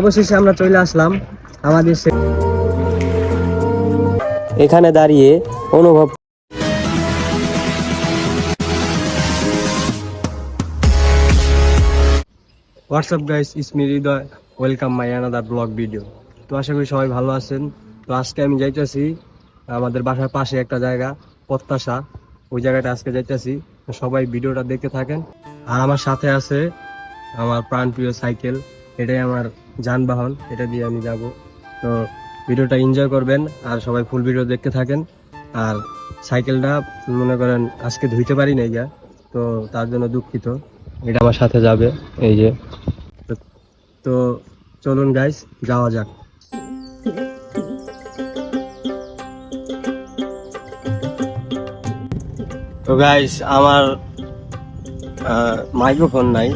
অবশেষে আমরা চলে আসলাম আমাদের এখানে দাঁড়িয়ে অনুভব WhatsApp guys it's me Hridoy welcome my another vlog video তো আশা করি সবাই ভালো আছেন। তো আজকে আমি যাইতেছি আমাদের বাসার পাশে একটা জায়গা প্রত্যাশা। ওই জায়গাটা আজকে যাইতেছি। তো সবাই ভিডিওটা দেখতে থাকেন। আর আমার সাথে আছে আমার প্রাণপ্রিয় সাইকেল। এটাই আমার যানবাহন, এটা দিয়ে আমি যাব। তো ভিডিওটা এনজয় করবেন আর সবাই ফুল ভিডিও দেখতে থাকেন। আর সাইকেলটা মনে করেন, আজকে ধুইতে পারি নাই গা, তো তার জন্য দুঃখিত। এটা আমার সাথে যাবে, এই যে। তো চলুন গাইস যাওয়া যাক। তো গাইস আমার মাইক্রোফোন নাই।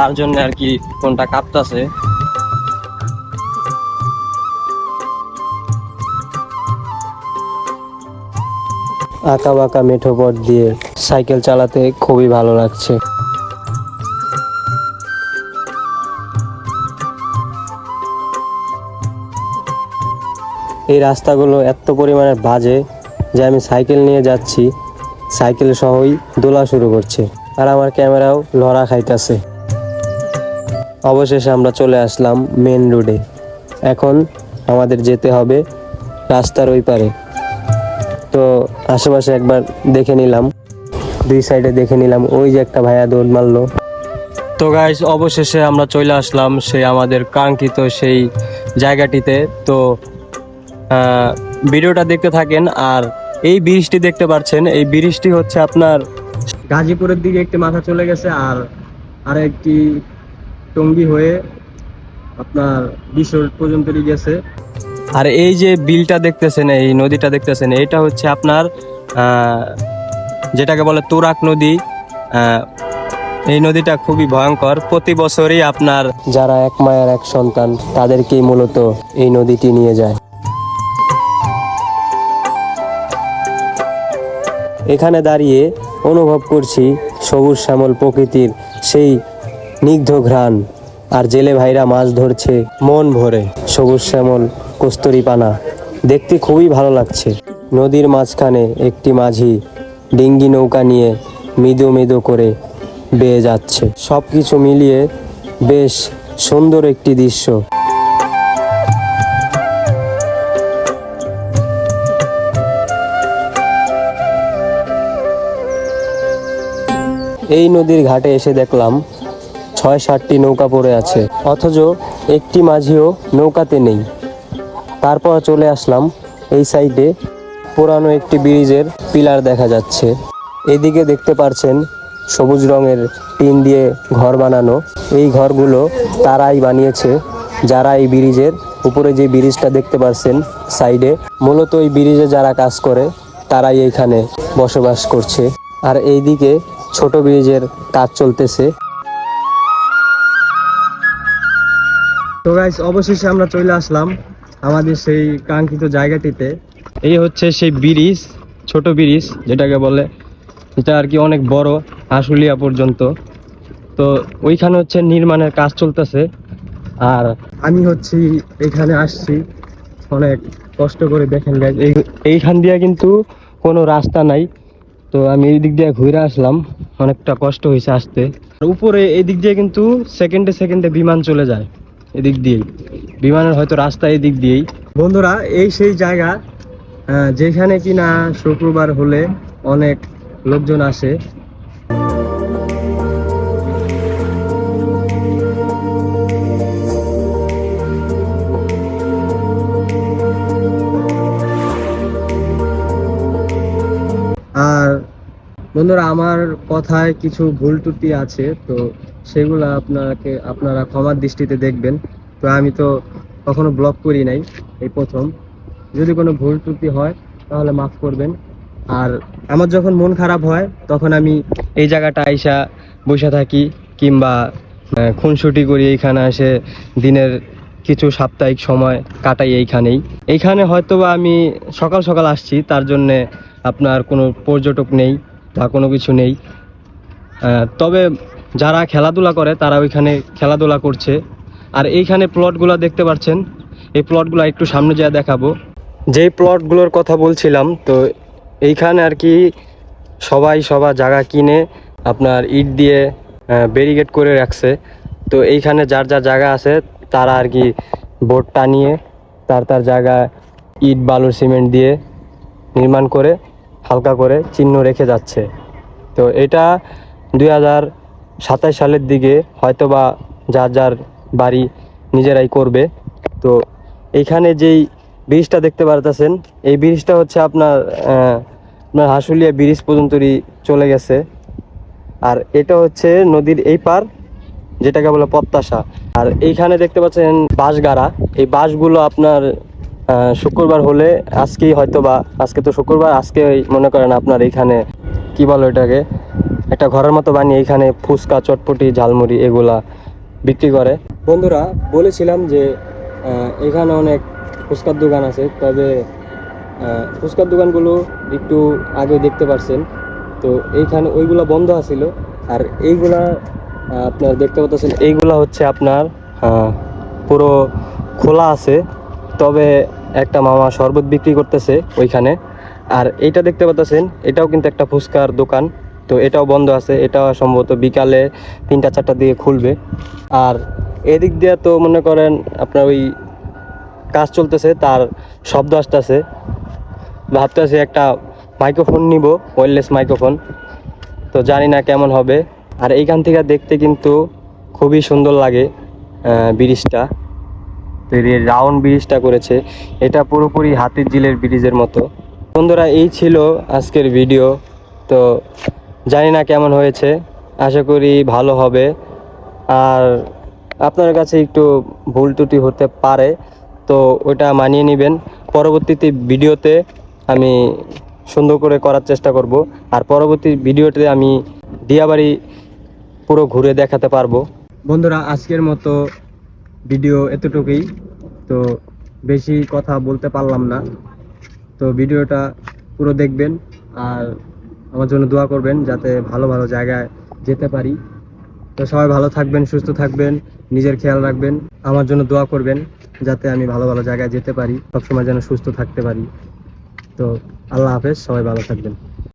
তার জন্য আর কি ফোনটা কাঁপতাছে। আঁকা বাঁকা মেঠো পথ দিয়ে সাইকেল চালাতে খুবই ভালো লাগছে। এই রাস্তাগুলো এত পরিমাণে বাজে যে আমি সাইকেল নিয়ে যাচ্ছি। সাইকেল সহই দোলা শুরু করছে। আর আমার ক্যামেরাও লড়া খাইতেছে। অবশেষে আমরা চলে আসলাম মেন রোডে এখন আমাদের যেতে হবে রাস্তার ওই পারে। তো আশেপাশে একবার দেখে নিলাম। দুই সাইডে দেখে নিলাম, ওই যে একটা ভাইয়া দৌড় মারলো। তো গাইস অবশেষে আমরা চলে আসলাম সেই আমাদের কাঙ্ক্ষিত সেই জায়গাটিতে। তো ভিডিওটা দেখতে থাকেন আর এই ব্রিজটি দেখতে পাচ্ছেন। এই ব্রিজটি হচ্ছে আপনার গাজীপুরের দিকে একটি মাথা চলে গেছে আর আর একটি টঙ্গি হয়ে আপনার বিশ্ব পর্যন্ত গেছে। আর এই যে বিলটা দেখতেছেন, এই নদীটা দেখতেছেন, এটা হচ্ছে আপনার যেটাকে বলে তুরাক নদী। এই নদীটা খুবই ভয়ঙ্কর। প্রতি বছরই আপনার যারা এক মায়ের এক সন্তান, তাদেরকেই মূলত এই নদীটি নিয়ে যায়। এখানে দাঁড়িয়ে অনুভব করছি সবুজ শ্যামল প্রকৃতির সেই স্নিগ্ধ ঘ্রাণ, আর জেলে ভাইরা মাছ ধরছে মন ভরে, সবুজ শ্যামল, কস্তুরি পানা। দেখতে খুবই ভালো লাগছে। নদীর মাঝখানে একটি মাঝি ডিঙ্গি নৌকা নিয়ে মৃদু মৃদু করে বেয়ে যাচ্ছে। সব কিছু মিলিয়ে বেশ সুন্দর একটি দৃশ্য। এই নদীর ঘাটে এসে দেখলাম ছয় সাতটি নৌকা পড়ে আছে। অথচ একটি মাঝিও নৌকাতে নেই। তারপর চলে আসলাম এই সাইডে। পুরানো একটি ব্রিজের পিলার দেখা যাচ্ছে। এদিকে দেখতে পারছেন সবুজ রঙের টিন দিয়ে ঘর বানানো। এই ঘরগুলো তারাই বানিয়েছে। যারা এই ব্রিজের উপরে যে ব্রিজটা দেখতে পাচ্ছেন সাইডে, মূলত এই ব্রিজে যারা কাজ করে, তারাই এইখানে বসবাস করছে। আর এইদিকে ছোট ব্রিজের কাজ চলতেছে। তো গাইস অবশেষে আমরা চলে আসলাম আমাদের সেই কাঙ্ক্ষিত জায়গাটিতে। এই হচ্ছে সেই ব্রিজ, ছোট ব্রিজ, যেটাকে বলে। এটা আর কি অনেক বড় আশুলিয়া পর্যন্ত। তো ওইখানে হচ্ছে নির্মাণের কাজ চলতেছে। আর আমি হচ্ছি, এখানে আসছি। অনেক কষ্ট করে দেখেন এই, এইখান দিয়ে কিন্তু কোনো রাস্তা নাই। তো আমি এই দিক দিয়ে ঘুরে আসলাম। অনেকটা কষ্ট হয়েছে আসতে। উপরে এই দিক দিয়ে কিন্তু সেকেন্ডে সেকেন্ডে বিমান চলে যায়। এদিক দিয়েই। বিমানের হয়তো রাস্তা এদিক দিয়েই। বন্ধুরা, এই সেই জায়গা যেখানে কিনা শুক্রবার হলে অনেক লোকজন আসে। আর বন্ধুরা, আমার কথায় কিছু ভুল ত্রুটি আছে, তো সেগুলো আপনাকে, আপনারা ক্ষমার দৃষ্টিতে দেখবেন। তো আমি তো কখনো ব্লগ করি নাই এই প্রথম। যদি কোনো ভুল ত্রুটি হয়, তাহলে মাফ করবেন। আর আমার যখন মন খারাপ হয়, তখন আমি এই জায়গাটা আইসা বসে থাকি, কিংবা খুনসুটি করি এইখানে এসে দিনের কিছু সাপ্তাহিক সময় কাটাই এইখানেই। এইখানে হয়তো বা আমি সকাল সকাল আসছি, তার জন্যে আপনার কোনো পর্যটক নেই বা কোনো কিছু নেই। তবে যারা খেলাধুলা করে, তারা ওইখানে খেলাধুলা করছে। আর এইখানে প্লটগুলো দেখতে পাচ্ছেন? এই প্লটগুলো একটু সামনে যা দেখাবো। যেই প্লটগুলোর কথা বলছিলাম, তো এইখানে আর কি সবাই সবার জায়গা কিনে আপনার ইট দিয়ে ব্যারিকেড করে রাখছে। তো এইখানে যার যার জায়গা আছে, তারা আর কি বোট টানিয়ে তার তার জায়গা ইট বালুর সিমেন্ট দিয়ে নির্মাণ করে, হালকা করে চিহ্ন রেখে যাচ্ছে। তো এটা দুই হাজার সাতাশ সালের দিকে হয়তো বা যার যার বাড়ি নিজেরাই করবে। তো এইখানে যেই ব্রিজটা দেখতে পারতেছেন, এই ব্রিজটা হচ্ছে আপনার আপনার হাসুলিয়া ব্রিজ পর্যন্তই চলে গেছে। আর এটা হচ্ছে নদীর এই পার, যেটাকে বলে প্রত্যাশা আর এইখানে দেখতে পাচ্ছেন বাঁশগাড়া। এই বাঁশগুলো আপনার শুক্রবার হলে আজকেই হয়তো বা আজকে তো শুক্রবার আজকে মনে করেন আপনার এইখানে কি বলো এটাকে একটা ঘরের মতো বানিয়ে এখানে ফুচকা, চটপটি, ঝালমুড়ি এগুলা বিক্রি করে। বন্ধুরা, বলেছিলাম যে এখানে অনেক ফুচকার দোকান আছে, তবে ফুচকার দোকানগুলো একটু আগে দেখতে পারছেন। তো এইখানে ওইগুলা বন্ধ আছিল, আর এইগুলা আপনার দেখতে পাচ্ছেন, এইগুলা হচ্ছে আপনার পুরো খোলা আছে, তবে একটা মামা শরবত বিক্রি করতেছে ওইখানে। আর এইটা দেখতে পাচ্ছেন, এটাও কিন্তু একটা ফুচকার দোকান। তো এটাও বন্ধ আছে, এটাও সম্ভবত বিকালে তিনটা, চারটার দিকে খুলবে। আর এদিক দিয়ে তো মনে করেন আপনার ওই কাজ চলতেছে, তার শব্দ আসতেছে। ভাবতেছি একটা মাইক্রোফোন নিব ওয়্যারলেস মাইক্রোফোন তো জানি না কেমন হবে। আর এইখান থেকে দেখতে কিন্তু খুবই সুন্দর লাগে ব্রিজটা। তো রাউন্ড ব্রিজটা করেছে। এটা পুরোপুরি হাতির জিলের ব্রিজের মতো। বন্ধুরা, এই ছিল আজকের ভিডিও তো জানি না কেমন হয়েছে, আশা করি ভালো হবে। আর আপনার কাছে একটু ভুল ত্রুটি হতে পারে, তো ওটা মানিয়ে নেবেন। পরবর্তীতে ভিডিওতে আমি সুন্দর করে করার চেষ্টা করব, আর পরবর্তী ভিডিওতে আমি দিয়াবাড়ি পুরো ঘুরে দেখাতে পারব। বন্ধুরা, আজকের মতো ভিডিও এতটুকুই। তো বেশি কথা বলতে পারলাম না। তো ভিডিওটা পুরো দেখবেন, আর আমার জন্য দোয়া করবেন যাতে ভালো ভালো জায়গায় যেতে পারি। তো সবাই ভালো থাকবেন, সুস্থ থাকবেন, নিজের খেয়াল রাখবেন। আমার জন্য দোয়া করবেন যাতে আমি ভালো ভালো জায়গায় যেতে পারি, সবসময় যেন সুস্থ থাকতে পারি। তো আল্লাহ হাফেজ, সবাই ভালো থাকবেন।